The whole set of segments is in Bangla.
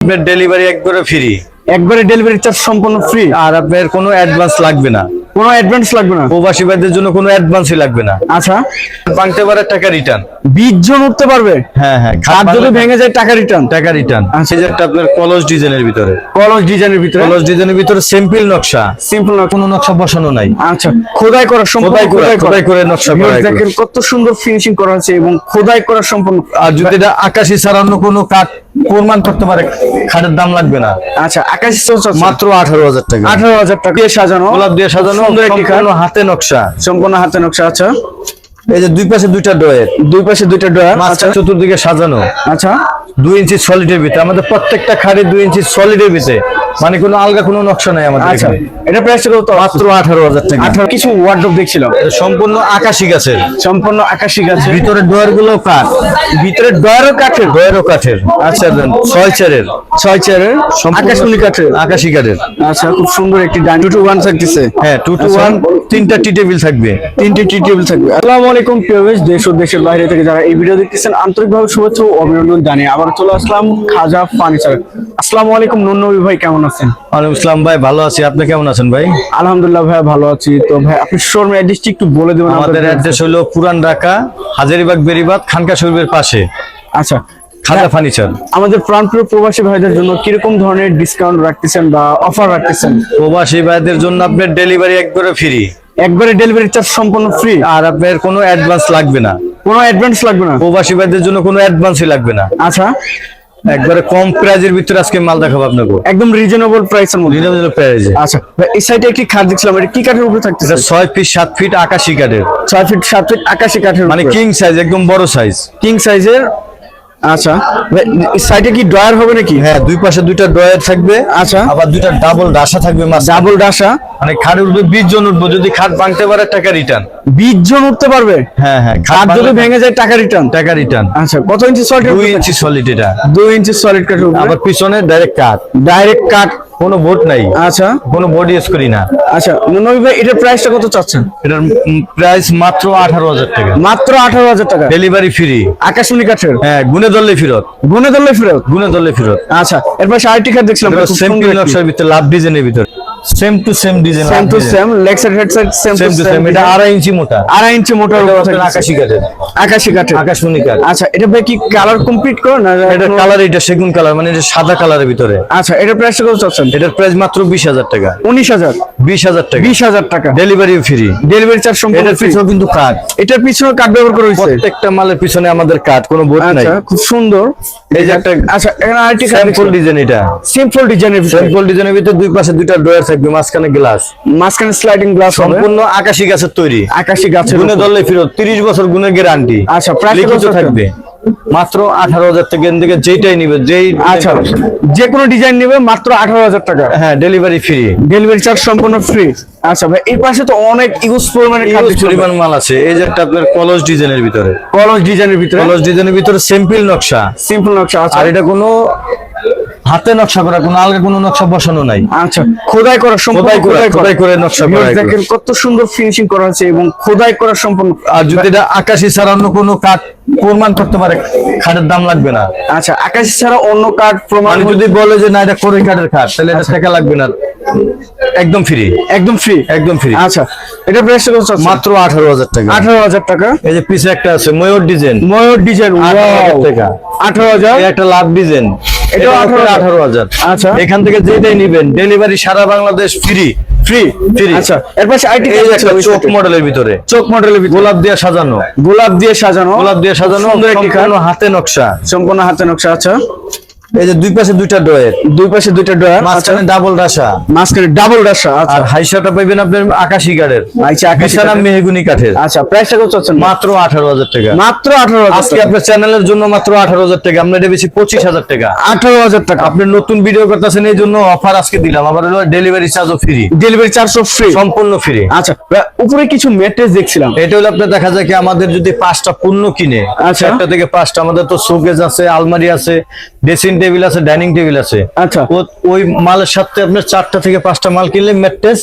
আপনার ডেলিভারি একবারে ফ্রি একবারে ডেলিভারি চার্জ সম্পূর্ণ ফ্রি আর আপনার কোনো অ্যাডভান্স লাগবে না। কোনো অ্যাডভান্স লাগবে না? প্রবাসী ভাইদের জন্য কোনো অ্যাডভান্সই লাগবে না। আচ্ছা। ভাঙতে পারে টাকা রিটার্ন বিশ জন উঠতে পারবে? হ্যাঁ হ্যাঁ আর যদি ভেঙে যায় টাকা রিটার্ন টাকা রিটার্ন আচ্ছা। এই যে একটা আপনার কলস ডিজাইনের ভিতরে। কলস ডিজাইনের ভিতরে? কলস ডিজাইনের ভিতরে সিম্পল নকশা। সিম্পল না কোনো নকশা বসানো নাই। আচ্ছা। খোদাই করা সম্পূর্ণ খোদাই করা, খোদাই করে। নকশা করা। দেখেন কত সুন্দর ফিনিশিং করা আছে এবং খোদাই করা সম্পূর্ণ আর যদি এটা আকাশি ছাড়া অন্য কোনো কাঠ প্রমাণ করতে পারে খাটের দাম লাগবে না। আচ্ছা আকাশ মাত্র আঠারো হাজার টাকা। আঠারো হাজার টাকা। দিয়ে সাজানো গোলাপ দিয়ে সাজানো। সম্পূর্ণ হাতে নকশা। সম্পূর্ণ হাতে নকশা আচ্ছা। এই যে দুই পাশে দুইটা ডয়ের দুই পাশে দুইটা ড্রয়ার আচ্ছা। চতুর্দিকে সাজানো। আচ্ছা। দুই ইঞ্চি সলিডের ভিতরে। আমাদের প্রত্যেকটা খাড়ি দুই ইঞ্চি সলিডের ভিতরে। মানে কোনো আলগা কোনো নকশা নাই আমাদের আচ্ছা। এখানে। এটা প্রাইস কত মাত্র আঠারো হাজার টাকা। আঠারো কিছু ওয়ার্ডরোব দেখছিলাম। সম্পূর্ণ আকাশি গাছের। সম্পূর্ণ আকাশি গাছে ভিতরে ডয়ারগুলো কাঠ। ভিতরে ডয়ারও কাঠের। ডয়ারও কাঠের। আচ্ছা দেন। ছয় চেরের ছয় সম্পূর্ণ আকাশমণি কাঠের। আকাশি কাঠের। আচ্ছা খুব সুন্দর একটি ডাইনিং টু টু ওয়ান থাকতেছে। হ্যাঁ টু টু। ওয়ান তিনটা টি টেবিল থাকবে। তিনটি টি টেবিল থাকবে। আসসালামু আলাইকুম পিওএস দেশ ও দেশের বাইরে থেকে যারা এই ভিডিও দেখতেছেন আন্তরিকভাবে শুভেচ্ছা ও অভিনন্দন জানিয়ে আবার চলে আসলাম খাজা ফার্নিচার। আসসালামু আলাইকুম নন্নবী ভাই কেমন আছেন? ওয়ালাইকুম ইসলাম ভাই ভালো আছি। আপনি কেমন আছেন ভাই? আলহামদুলিল্লাহ ভাই ভালো আছি। তো ভাই আপনি শোরুম অ্যাড্রেসটি একটু বলে দেবেন আমাদের আমাদের অ্যাড্রেস হলো পুরান ঢাকা হাজারিবাগ বেরিবাদ খানকা শরীফের পাশে। আচ্ছা। খাজা ফার্নিচার। আমাদের প্রাণপ্রিয় প্রবাসী ভাইদের জন্য কীরকম ধরনের ডিসকাউন্ট রাখতেছেন বা অফার রাখতেছেন? প্রবাসী ভাইদের জন্য আপনার ডেলিভারি একবারে ফ্রি একবারে ডেলিভারি চার্জ সম্পূর্ণ ফ্রি আর আপনার কোনো অ্যাডভান্স লাগবে না। কোনো অ্যাডভান্স লাগবে না? প্রবাসী ভাইদের জন্য কোনো অ্যাডভান্সই লাগবে না। আচ্ছা। একবারে কম প্রাইজের ভিতরে আজকে মাল দেখাবো আপনাকে। একদম রিজনেবল প্রাইসের মধ্যে। রিজনেবল প্রাইজে আচ্ছা এই সাইডে একটি খাট দেখছিলাম এটা কি কাঠের উপরে থাকতেছে? এটা ছয় ফিট সাত ফিট আকাশি কাঠের। ছয় ফিট সাত ফিট আকাশি কাঠের মানে কিং সাইজ একদম বড় সাইজ কিং সাইজের আচ্ছা। সাইডে কি ড্রয়ার হবে নাকি? হ্যাঁ দুই পাশে দুইটা ড্রয়ার থাকবে আচ্ছা। আবার দুইটা ডাবল ডাসা থাকবে মাছ ডাবল ডাসা? মানে খাট উঠবে বিশ জন উঠবে যদি খাট ভাঙতে পারে টাকা রিটার্ন বিশ জন উঠতে পারবে? হ্যাঁ হ্যাঁ খাট যদি ভেঙে যায় টাকা রিটার্ন টাকা রিটার্ন আচ্ছা কত ইঞ্চি সলিড দুই ইঞ্চি সলিড এটা। দুই ইঞ্চি সলিড কাঠ আবার পিছনে ডাইরেক্ট কাট ডাইরেক্ট কাট কোনো বোর্ড নাই। আচ্ছা। কোনো বোর্ড ইউজ করি না। আচ্ছা নবী ভাই এটার প্রাইসটা কত চাচ্ছেন? এটার প্রাইস মাত্র আঠারো হাজার টাকা। মাত্র আঠারো হাজার টাকা। ডেলিভারি ফ্রি আকাশমণি কাঠের হ্যাঁ গুনে ধরলে ফেরত। গুনে ধরলে ফেরত? গুনে ধরলে ফেরত। আচ্ছা এরপর আরেকটি কাঠ দেখছিলাম? সেম। নকশার ভিতরে লাভ ডিজাইনের ভিতরে। Same to same design same to same leg side head side same to same এটা আড়াই ইঞ্চি মোটা আড়াই ইঞ্চি থাকতেছে। আকাশি কাঠের। আকাশি কাঠের। আকাশমণি কাঠ আচ্ছা এটা ভাই কি কালার কমপ্লিট করো না এটা কালার এটা সেগুন কালার মানে এটা সাদা কালারের ভিতরে। আচ্ছা এটার প্রাইসটা কত চাচ্ছেন? এটার প্রাইস মাত্র বিশ হাজার টাকা। টাকা। বিশ হাজার টাকা। ডেলিভারি ফ্রি ডেলিভারি চার্জ সম্পূর্ণ এটার পিছনে কিন্তু কাঠ। এটার পিছনে কাঠ ব্যবহার করা হয়েছে? প্রত্যেকটা মালের পিছনে আমাদের কাঠ কোনো বোর্ড নাই। আচ্ছা খুব সুন্দর। এই যে একটা আচ্ছা এখানে আরেকটি কাঠ স্যাম্পল ডিজাইন এটা। সিম্পল ডিজাইনের ভিতরে স্যাম্পল ডিজাইনের ভিতরে দুই পাশে দুইটা ড্রয়ার থাকবে মাঝখানে গ্লাস। মাঝখানে স্লাইডিং গ্লাস সম্পূর্ণ আকাশি গাছের তৈরি। আকাশি গাছের উপর। ধরলে ফেরত বছর গুণের গ্যারান্টি আচ্ছা, কত থাকবে। মাত্র আঠারো হাজার এখান থেকে যেটাই নিবে যেই আচ্ছা যে কোনো ডিজাইন নেবে মাত্র আঠারো হাজার টাকা। হ্যাঁ ডেলিভারি ফ্রি ডেলিভারি চার্জ সম্পূর্ণ ফ্রি আচ্ছা ভাই এই পাশে তো অনেক ইউজ পরিমাণে পরিমাণ মাল আছে। এই যে একটা আপনার কলস ডিজাইনের ভিতরে। কলস ডিজাইনের ভিতরে। কলস ডিজাইনের ভিতরে সিম্পল নকশা। সিম্পল নকশা আচ্ছা। আর এটা কোনো হাতে নকশা করা কোনো আলগা কোনো নকশা বসানো নাই। আচ্ছা খোদাই করা সম্পূর্ণ খোদাই করে নকশা করা দেখেন কত সুন্দর ফিনিশিং করা আছে এবং খোদাই করা সম্পূর্ণ। আর যদি এটা আকাশি ছাড়া অন্য কোনো কাঠ প্রমাণ করতে পারে খাটের দাম লাগবে না। আচ্ছা আকাশি ছাড়া অন্য কাঠ প্রমাণ মানে যদি বলে যে না এটা করে কাঠের খাট তাহলে এটা টাকা লাগবে না। একদম ফ্রি একদম ফ্রি একদম ফ্রি আচ্ছা এটা প্রাইস কত মাত্র আঠারো হাজার টাকা। আঠারো হাজার টাকা? এই যে পিছে একটা আছে ময়ূর ডিজাইন ময়ূর ডিজাইন হাজার টাকা। আঠারো হাজার? একটা লাভ ডিজাইন 18,000 আঠারো হাজার। আচ্ছা। এখান থেকে যেটাই নিবেন ডেলিভারি সারা বাংলাদেশ ফ্রি ফ্রি ফ্রি আচ্ছা এরপর আইটি এই যে একটা চোখ মডেলের ভিতরে। চোখ মডেলের ভিতরে। গোলাপ দিয়ে সাজানো। গোলাপ দিয়ে সাজানো। গোলাপ দিয়ে সাজানো সুন্দর একটি হাতে নকশা। সম্পূর্ণ হাতে নকশা আচ্ছা। এই যে দুই পাশে দুইটা ডয়ের দুই পাশে দুইটা ডয়ার আচ্ছা। মাঝখানে ডাবল রাসা মাঝখানে ডাবল ডাসা আচ্ছা। আর হাইসাটা পাইবেন আপনার আকাশি কাঠের। আচ্ছা আকাশি কাঠের। মেহগুনি কাঠের। আচ্ছা প্রাইসটা কত চাচ্ছেন? মাত্র আঠারো হাজার টাকা। মাত্র আঠারো হাজার আজকে আপনার চ্যানেলের জন্য মাত্র আঠারো হাজার টাকা। আমরা এটা বেশি পঁচিশ হাজার টাকা। আঠারো হাজার টাকা। আপনি নতুন ভিডিও করতেছেন এই জন্য অফার আজকে দিলাম। আবার হলো ডেলিভারি চার্জও ফ্রি ডেলিভারি চার্জও ফ্রি সম্পূর্ণ ফ্রি আচ্ছা উপরে কিছু ম্যাট্রেস দেখছিলাম। এটা হলো আপনার দেখা যায় কি আমাদের যদি পাঁচটা পণ্য কিনে আচ্ছা। একটা থেকে পাঁচটা আমাদের তো শোকেজ আছে আলমারি আছে ড্রেসিং টেবিল আছে ডাইনিং টেবিল আছে। আচ্ছা। ওই মালের সাথে আপনার চারটা থেকে পাঁচটা মাল কিনলে ম্যাট্রেস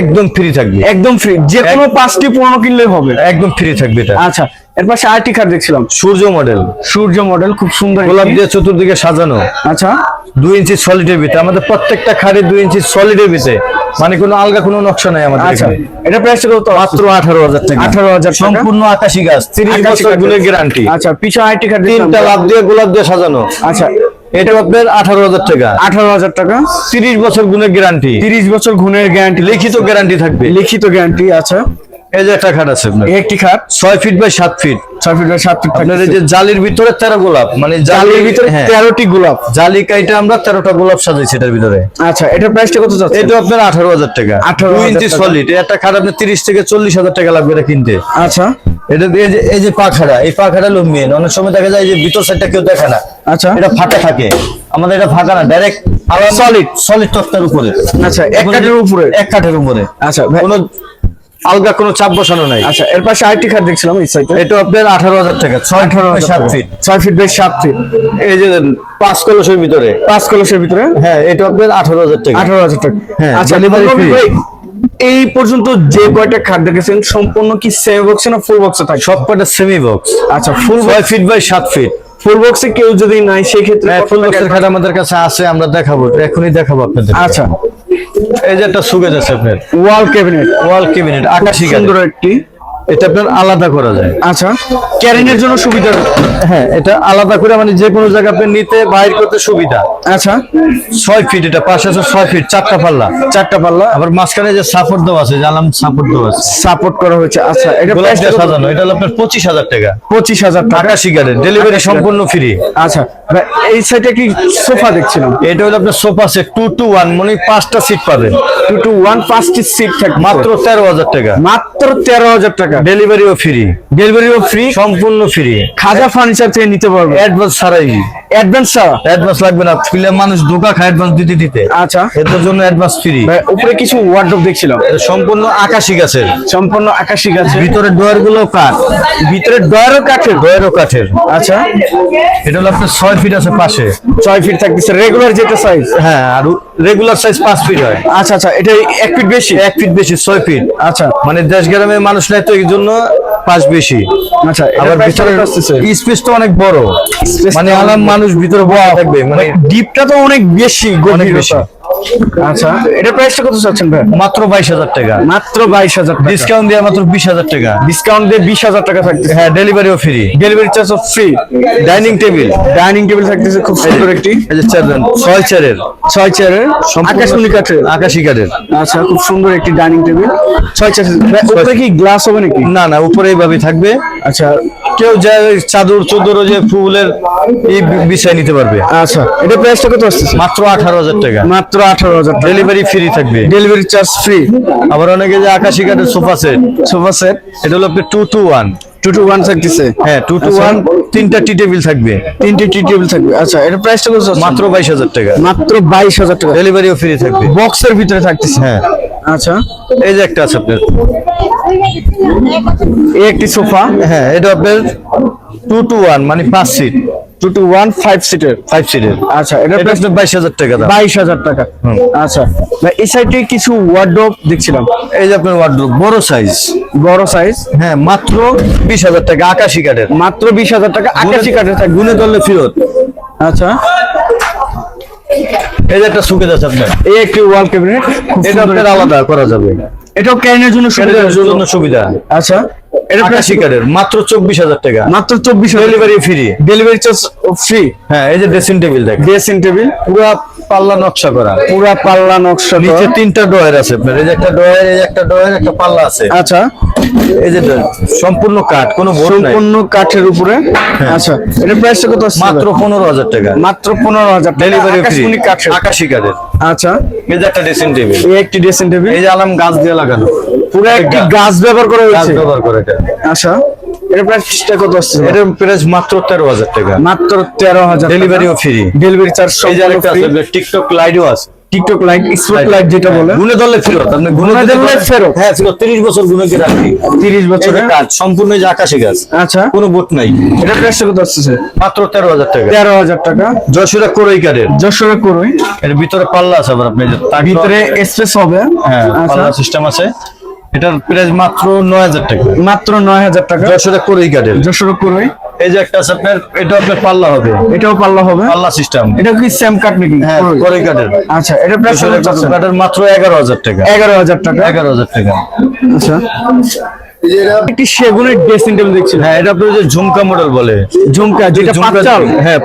একদম ফ্রি থাকবে। একদম ফ্রি যে কোনো পাঁচটি পণ্য কিনলে হবে। একদম ফ্রি থাকবে এটা। আচ্ছা এর পাশে আরেকটি খাট দেখছিলাম। সূর্য মডেল সূর্য মডেল খুব সুন্দর গোলাপ দিয়ে চতুর্দিকে সাজানো। আচ্ছা। দুই ইঞ্চি সলিডের ভিতরে। আমাদের প্রত্যেকটা খাড়ি দুই ইঞ্চি সলিডের ভিতরে। মানে কোনো আলগা কোনো নকশা নাই আমাদের আচ্ছা। এখানে। এটা প্রাইস কত? মাত্র আঠারো হাজার টাকা। 18,000 সম্পূর্ণ আকাশি গাছ। তিরিশ আকাশি বছর কাঠের। গুণের গ্যারান্টি আচ্ছা আরেকটি খাট দেখছিলাম তিনটা লাভ দিয়ে গোলাপ দিয়ে সাজানো। আচ্ছা। এটা আপনার আঠারো হাজার টাকা। আঠারো হাজার টাকা। তিরিশ বছর গুণের গ্যারান্টি তিরিশ বছর গুণের গ্যারান্টি লিখিত গ্যারান্টি থাকবে। লিখিত গ্যারান্টি আচ্ছা। এই যে একটা খাট আছে একটি খাট। ছয় ফিট বাই সাত ফিট ছয় ফিট বাই সাত ফিট আপনার এই যে জালির ভিতরে তেরো গোলাপ মানে জালির ভিতরে হ্যাঁ, তেরোটি গোলাপ। জালি কাইটা আমরা তেরোটা গোলাপ সাজাইছি এটার ভিতরে। আচ্ছা এটার প্রাইসটা কত যাচ্ছে? এটা আপনার আঠারো হাজার টাকা। 18,000 দুই ইঞ্চি সলিড একটা খাট আপনার তিরিশ থেকে চল্লিশ হাজার টাকা লাগবে এটা কিনতে। আচ্ছা। এটা দিয়ে যে এই যে পাখাটা এই পাখাটা লম্বিয়ে অনেক সময় দেখা যায় যে ভিতর সাইডটা কেউ দেখে না। আচ্ছা। এটা ফাঁকা থাকে। আমাদের এটা ফাঁকা না ডাইরেক্ট সলিড সলিড তক্তার উপরে। আচ্ছা এক কাঠের উপরে। এক কাঠের উপরে। আচ্ছা কোনো আলগা কোনো চাপ বসানো নাই। আচ্ছা এর পাশে আরেকটি খাট দেখছিলাম এই সাইডে এটা আপনার আঠারো হাজার টাকা ছয় আঠারো সাত ফিট। ছয় ফিট বাই সাত ফিট। এই যে পাঁচ কলসের ভিতরে। পাঁচ কলসের ভিতরে? হ্যাঁ এটা আপনার আঠারো হাজার টাকা। আঠারো হাজার টাকা। হ্যাঁ, আচ্ছা এই পর্যন্ত যে কয়টা খাট দেখেছেন সম্পূর্ণ কি সেমি বক্সে না ফুল বক্সে থাকে সব কটা সেমি বক্স আচ্ছা ফুল ছয় ফিট বাই সাত ফিট। ফুল বক্সে কেউ যদি নাই সেই ক্ষেত্রে হ্যাঁ ফুল বক্সের খাট আমাদের কাছে আছে আমরা দেখাবো এখনই দেখাবো আপনাদের আচ্ছা। এই যে একটা সুগেজ আছে আপনার। ওয়াল ক্যাবিনেট ওয়াল আকাশি সুন্দর একটি। এটা আপনার আলাদা করা যায়। আচ্ছা। ক্যারিনের জন্য সুবিধা হ্যাঁ এটা আলাদা করে মানে যে কোনো জায়গা আপনি নিতে বাইর করতে সুবিধা। আচ্ছা। ছয় ফিট এটা পাশে আছে ছয় ফিট চারটা পাল্লা। চারটা পাল্লা। আবার মাঝখানে যে সাপোর্ট দেওয়া আছে জানাম সাপোর্ট দেওয়া আছে। সাপোর্ট করা হয়েছে। আচ্ছা এটা সাজানো এটা হলো আপনার পঁচিশ হাজার টাকা। পঁচিশ হাজার টাকা। আকাশি ডেলিভারি সম্পূর্ণ ফ্রি আচ্ছা। এই সাইডে কি সোফা দেখছিলাম? এটা হলো আপনার sofa set two two one মানে পাঁচটা সিট পাবেন। টু টু ওয়ান পাঁচটি সিট থাকবে। মাত্র তেরো হাজার টাকা। মাত্র তেরো হাজার টাকা। ডেলিভারিও ফ্রি ডেলিভারিও ফ্রি সম্পূর্ণ ফ্রি খাজা ফার্নিচার থেকে নিতে পারবে। অ্যাডভান্স ছাড়াই। অ্যাডভান্স ছাড়া? অ্যাডভান্স লাগবে না। ফিলে মানুষ ধোকা খায় অ্যাডভান্স দিতে দিতে। আচ্ছা। এটার জন্য অ্যাডভান্স ফ্রি ভাই, উপরে কিছু ওয়ার্ডরোব দেখছিলাম। সম্পূর্ণ আকাশি গাছের। সম্পূর্ণ আকাশি গাছে ভিতরে ডোয়ারগুলো কাঠ। ভিতরে ডয়ারও কাঠের। ডোয়ারও কাঠের। আচ্ছা। এটা হলো আপনার ছয় ফিট আছে পাশে। ছয় ফিট থাকতেছে রেগুলার যেটা সাইজ হ্যাঁ আর রেগুলার সাইজ পাঁচ ফিট হয়। আচ্ছা আচ্ছা এটা এক ফিট বেশি? এক ফিট বেশি ছয় ফিট। আচ্ছা। মানে দেশ গ্রামের মানুষ নাই তো এই জন্য পাঁচ বেশি। আচ্ছা আবার ভিতরে স্পেস তো অনেক বড়। মানে আলাম মানুষ ভিতরে বয়া থাকবে মানে ডিপটা তো অনেক বেশি অনেক বেশি। আচ্ছা এটা প্রাইসটা কত চাচ্ছেন ভাই? মাত্র বাইশ হাজার টাকা। মাত্র বাইশ হাজার টাকা। ডিসকাউন্ট দিয়ে মাত্র বিশ হাজার টাকা। ডিসকাউন্ট দিয়ে বিশ হাজার টাকা থাকতেছে। হ্যাঁ ডেলিভারিও free delivery charge free dining table dining table থাকতেছে খুব সুন্দর একটি। এই যে ছয় চেয়ারের ছয় চেয়ারের আকাশমণি কাঠের। আকাশি কাঠের। আচ্ছা খুব সুন্দর একটি ডাইনিং টেবিল ছয় চেয়ার উপরে কি গ্লাস হবে নাকি? না না উপরে এইভাবে থাকবে। আচ্ছা কেউ যা চাদর চাদর যে ফুলের এই বিষয় নিতে পারবে। আচ্ছা এটা প্রাইসটা কত আসছে মাত্র আঠারো হাজার টাকা। মাত্র আঠারো হাজার ডেলিভারি ফ্রি থাকবে। ডেলিভারি চার্জ ফ্রি আবার অনেকে যে আকাশি কাঠের সোফা সেট সোফা সেট এটা হলো আপনার two two one two two one থাকতেছে। হ্যাঁ টু টু। ওয়ান তিনটা টি টেবিল থাকবে। তিনটি টি টেবিল থাকবে। আচ্ছা এটা প্রাইসটা কত মাত্র বাইশ হাজার টাকা। মাত্র বাইশ হাজার টাকা। ডেলিভারিও ফ্রি থাকবে। বক্সের ভিতরে থাকতেছে। হ্যাঁ। আচ্ছা। এই যে একটা আছে আপনার। এই একটি সোফা হ্যাঁ এটা আপনার টু টু ওয়ান মানে পাঁচ সিট সিটের সিটের আচ্ছা এটা প্রাইস টাকা দাম। টাকা। আচ্ছা এই সাইডে কিছু ওয়ার্ডরোব দেখছিলাম। এই যে আপনার ওয়ার্ড্রোব বড় সাইজ বড় সাইজ হ্যাঁ মাত্র বিশ হাজার টাকা আকাশি কাঠের। মাত্র বিশ হাজার টাকা আকাশি কাঠের থাকবে। গুনে ধরলে ফেরত। আচ্ছা। এই যে একটা সুকেজ আছে আপনার। এই একটি ওয়াল ক্যাবিনেট এটা আপনার আলাদা করা যাবে। এটাও ক্যারিনের জন্য সুবিধা। জন্য সুবিধা। আচ্ছা। এটা প্রাইস আকাশি মাত্র চব্বিশ হাজার টাকা। মাত্র চব্বিশ delivery free delivery charge free হ্যাঁ এই যে ড্রেসিং টেবিল দেখ। ড্রেসিং টেবিল পুরা পাল্লা নকশা করা। পুরা পাল্লা নকশা নিচে তিনটা ড্রয়ার আছে আপনার। এই যে একটা ড্রয়ার এই একটা ড্রয়ার একটা পাল্লা আছে। আচ্ছা। এই যে সম্পূর্ণ কাঠ কোনো সম্পূর্ণ কাঠের উপরে। আচ্ছা এটা কত আসছে মাত্র পনেরো হাজার টাকা। মাত্র পনেরো হাজার ডেলিভারি ফ্রি আকাশি কাঠের। আচ্ছা। এই যে একটা ড্রেসিং টেবিল এই একটি ড্রেসিং টেবিল এই যে আলাম গাছ দিয়ে লাগানো। পুরো একটি গাছ ব্যবহার করা হয়েছে। ব্যবহার করে এটা। আচ্ছা এটা প্রাইসটা কত আসছে? এটার প্রাইস মাত্র তেরো হাজার টাকা। মাত্র তেরো হাজার ডেলিভারিও ফ্রি ডেলিভারি চার্জ এই যে আছে টিকটক লাইটও আছে। টিকটক লাইট স্পট লাইট যেটা বলে। গুনে ধরলে ফেরত আপনি গুনে ধরলে ফেরত। হ্যাঁ ফেরত। তিরিশ বছর গুনে কি রাখি। তিরিশ বছরে। বছরের কাজ সম্পূর্ণ যে আকাশি গাছ। আচ্ছা। কোনো বোট নাই। এটা প্রাইসটা কত আসছে মাত্র তেরো হাজার টাকা। তেরো হাজার টাকা। যশোরা কোরই কাঠের। যশোরে করুই। এর ভিতরে পাল্লা আছে আবার আপনি যে তাক ভিতরে স্পেস হবে। হ্যাঁ আচ্ছা। পাল্লা সিস্টেম আছে। এটার প্রাইস মাত্র নয় হাজার টাকা। মাত্র নয় হাজার টাকা। যশোরে কোরই কাঠের যশোর করেই এই যে একটা আছে আপনার এটা আপনার পাল্লা হবে। এটাও পাল্লা হবে। পাল্লা সিস্টেম এটা কি সেম কাট নাকি? হ্যাঁ করই? কোরই আচ্ছা এটা প্রাইস কাঠের মাত্র এগারো হাজার টাকা। এগারো হাজার টাকা। এগারো হাজার টাকা। আচ্ছা। একটি সেগুনের ড্রেসিং টেবিল দেখছি। হ্যাঁ এটা আপনার যে ঝুমকা মডেল বলে। ঝুমকা যেটা হ্যাঁ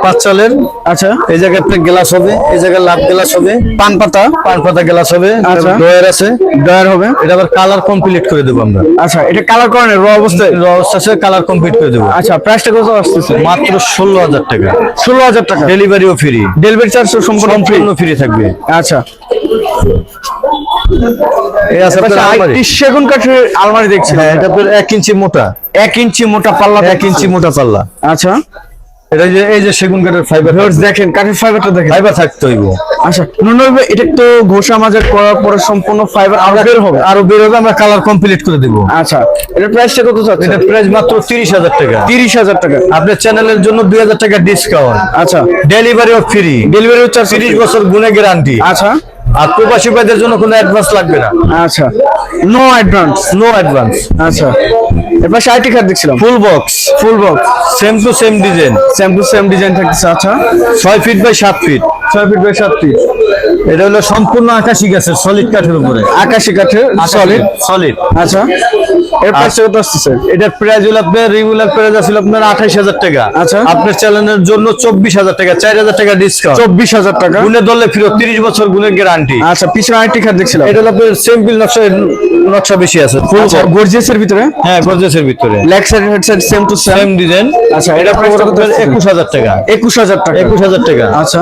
আচ্ছা। এই জায়গায় আপনার গ্লাস হবে এই জায়গায় লাভ গ্লাস হবে। পান পাতা। পান পাতা গ্লাস হবে আচ্ছা। ডয়ার আছে। ডয়ার হবে। এটা আবার কালার কমপ্লিট করে দেবো আমরা। আচ্ছা এটা কালার করেন র অবস্থায়? র অবস্থা আছে কালার কমপ্লিট করে দেবো। আচ্ছা প্রাইসটা কত আসতেছে? মাত্র ষোলো হাজার টাকা। ষোলো হাজার টাকা। ডেলিভারিও ফ্রি ডেলিভারি চার্জ সম্পূর্ণ ফ্রি থাকবে। আচ্ছা। সেগুন কাঠের আলমারি দেখছি। হ্যাঁ এটা আপনার এক ইঞ্চি মোটা। এক ইঞ্চি মোটা পাল্লা এক ইঞ্চি মোটা পাল্লা। আচ্ছা। এটা যে এই যে সেগুন কাঠের ফাইবার দেখেন কাঠের ফাইবারটা দেখেন। ফাইবার থাকতে হইব। আচ্ছা নুনুর এটা তো ঘষা মাজা করার পরে সম্পূর্ণ ফাইবার আরও বের হবে। আরও বের হবে আমরা কালার কমপ্লিট করে দেবো। আচ্ছা এটার প্রাইসটা কত চাচ্ছে এটা প্রাইস মাত্র তিরিশ হাজার টাকা। তিরিশ হাজার টাকা। আপনার চ্যানেলের জন্য দুই হাজার টাকা ডিসকাউন্ট আচ্ছা। ডেলিভারিও ফ্রি ডেলিভারি চার্জ তিরিশ বছর গুণে গ্যারান্টি আচ্ছা। আর প্রবাসী ভাইদের জন্য কোনো অ্যাডভান্স লাগবে না। আচ্ছা। নো অ্যাডভান্স নো অ্যাডভান্স আচ্ছা। এবার আইটি কার্ড দেখছিলাম। Full box full box same to same design same to same design থাকতেছে আচ্ছা। ছয় ফিট বাই সাত ফিট ছয় ফিট বাই সাত ফিট। এটা হলো সম্পূর্ণ আকাশি গাছের সলিড কাঠের উপরে। আকাশি কাঠের সলিড সলিড আচ্ছা এর প্রাইসটা কত আসতেছে? এটার প্রাইস হলো আপনার রেগুলার প্রাইস আছিল আপনার আঠাইশ হাজার টাকা। আচ্ছা। আপনার চ্যানেলের জন্য চব্বিশ হাজার টাকা চার হাজার টাকা ডিসকাউন্ট চব্বিশ হাজার টাকা। গুণে ধরলে ফিরত তিরিশ বছর গুণের গ্যারান্টি আচ্ছা পিছনে আইটি কার্ড দেখছিলাম। এটা হলো আপনার সিম্পল নকশা নকশা বেশি আছে ফুল আচ্ছা গর্জিয়াসের ভিতরে? হ্যাঁ গর্জেসের ভিতরে। Leg side head side same to same design আচ্ছা, এটা price আপনার আসছে? একুশ হাজার টাকা। একুশ হাজার টাকা। একুশ হাজার টাকা। আচ্ছা।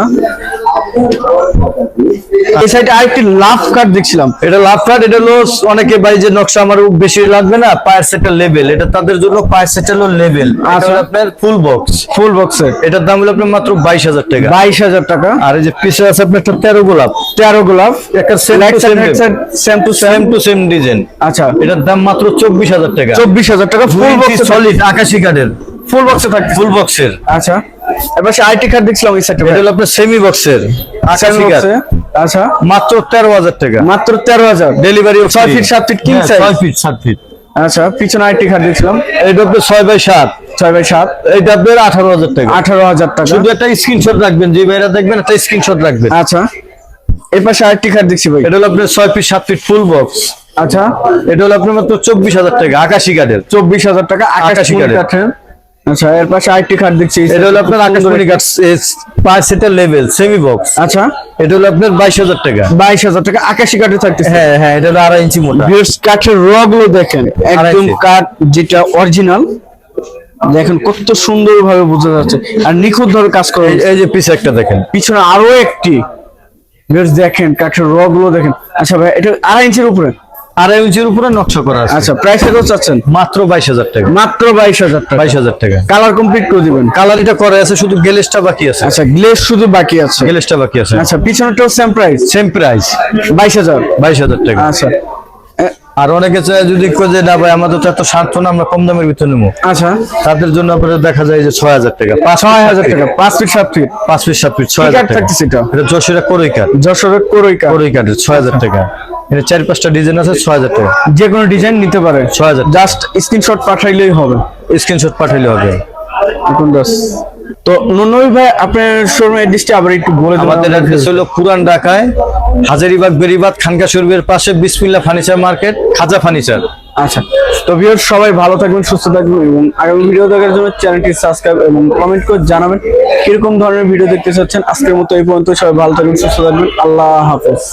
এই সাইডে আরেকটি লাভ কার্ড দেখছিলাম। এটা লাভ কার্ড এটা হলো অনেকে ভাই যে নকশা আমার বেশি লাগবে না পায়ের সেটের লেভেল এটা তাদের জন্য পায়ের সেটের লেভেল। আচ্ছা। আপনার ফুল বক্স ফুল বক্সের এটার দাম হলো আপনার মাত্র বাইশ হাজার টাকা। বাইশ হাজার টাকা। আর এই যে পিছে আছে আপনার একটা তেরো গোলাপ। তেরো গোলাপ। একটা same to same to same same to same design আচ্ছা। এটার দাম মাত্র চব্বিশ হাজার টাকা। চব্বিশ হাজার টাকা। ফুল বক্স সলিড আকাশি কাঠের। ফুল বক্সে থাকবে ফুল বক্সের আচ্ছা। এবার সে আইটি কার্ড দেখছিলাম এই সাইডে এটা হলো আপনার সেমি বক্সের কাঠ আচ্ছা মাত্র তেরো হাজার টাকা। মাত্র তেরো হাজার। ডেলিভারি ছয় ফিট সাত ফিট কিং সাইজ ছয় ফিট সাত ফিট আচ্ছা পিছনে আইটি কার্ড দেখছিলাম। এটা আপনার ছয় বাই সাত। ছয় বাই সাত। এটা আপনার আঠারো হাজার টাকা। আঠারো হাজার টাকা। শুধু একটা স্ক্রিনশট রাখবেন যে ভাইরা দেখবেন একটা স্ক্রিনশট রাখবেন। আচ্ছা। এর পাশে আরেকটি কার্ড দেখছি ভাই। এটা হলো আপনার ছয় ফিট সাত ফিট ফুল বক্স আচ্ছা। এটা হলো আপনার মাত্র চব্বিশ হাজার টাকা আকাশি কাঠের চব্বিশ হাজার টাকা আকাশি আকাশি কাঠের। আচ্ছা এর পাশে আরেকটি কার্ড দেখছি। এটা হলো আপনার আকাশমণি কাঠ পাঁচ সেটের লেভেল সেমি বক্স আচ্ছা। এটা হলো আপনার বাইশ হাজার টাকা। বাইশ হাজার টাকা আকাশি কাঠে থাকতেছে। হ্যাঁ হ্যাঁ এটা হলো আড়াই ইঞ্চি মোটা। কাঠের র গুলো দেখেন একদম কাঠ যেটা অরিজিনাল দেখেন কত সুন্দর ভাবে বোঝা যাচ্ছে। আর নিখুঁত ভাবে কাজ করা এই- যে পিছে একটা দেখেন। পিছনে আরও একটি। ভিউয়ার্স দেখেন কাঠের র গুলো দেখেন। আচ্ছা ভাই এটা আড়াই ইঞ্চির উপরে। আড়াই ইঞ্চির উপরে নকশা করা আছে। আচ্ছা প্রাইস কত চাচ্ছেন? মাত্র বাইশ হাজার টাকা। মাত্র বাইশ হাজার টাকা। বাইশ হাজার টাকা। কালার কমপ্লিট করে দিবেন। কালার এটা করে আছে শুধু গেলেসটা বাকি আছে। আচ্ছা গ্লেজ শুধু বাকি আছে। গেলেসটা বাকি আছে। আচ্ছা পিছনেটাও সেম প্রাইস সেম প্রাইস বাইশ হাজার। বাইশ হাজার টাকা। আচ্ছা। আর অনেকে চায় যদি যে না ভাই আমাদের তো এত স্বার্থ না আমরা কম দামের ভিতরে নেব। আচ্ছা। তাদের জন্য আপনার দেখা যায় যে ছয় হাজার টাকা পাঁচ ছয় হাজার টাকা পাঁচ ফিট সাত ফিট। পাঁচ পিস সাত পিস ছয় হাজার টাকা। যশোরের করই কাঠ যশোরের করই কাঠ করই কাঠের ছয় হাজার টাকা। এটা চার পাঁচটা ডিজাইন আছে ছয় হাজার টাকা। যে কোনো ডিজাইন নিতে পারে ছয় হাজার জাস্ট স্ক্রিনশট পাঠাইলেই হবে। স্ক্রিনশট পাঠাইলে হবে। তো নন্নবী ভাই আপনার শোরুম অ্যাড্রেসটি আবার একটু বলে দেবেন আমাদের অ্যাড্রেস হলো পুরান ঢাকায় হাজারিবাগ বেরিবাদ খানকা শরীফের পাশে বিসমিল্লা ফার্নিচার মার্কেট খাজা ফার্নিচার। আচ্ছা। তো ভিউয়ার সবাই ভালো থাকবেন সুস্থ থাকবেন এবং আগামী ভিডিও দেখার জন্য চ্যানেলটি সাবস্ক্রাইব এবং কমেন্ট করে জানাবেন কীরকম ধরনের ভিডিও দেখতে চাচ্ছেন। আজকের মতো এই পর্যন্ত সবাই ভালো থাকবেন সুস্থ থাকবেন। আল্লাহ হাফেজ।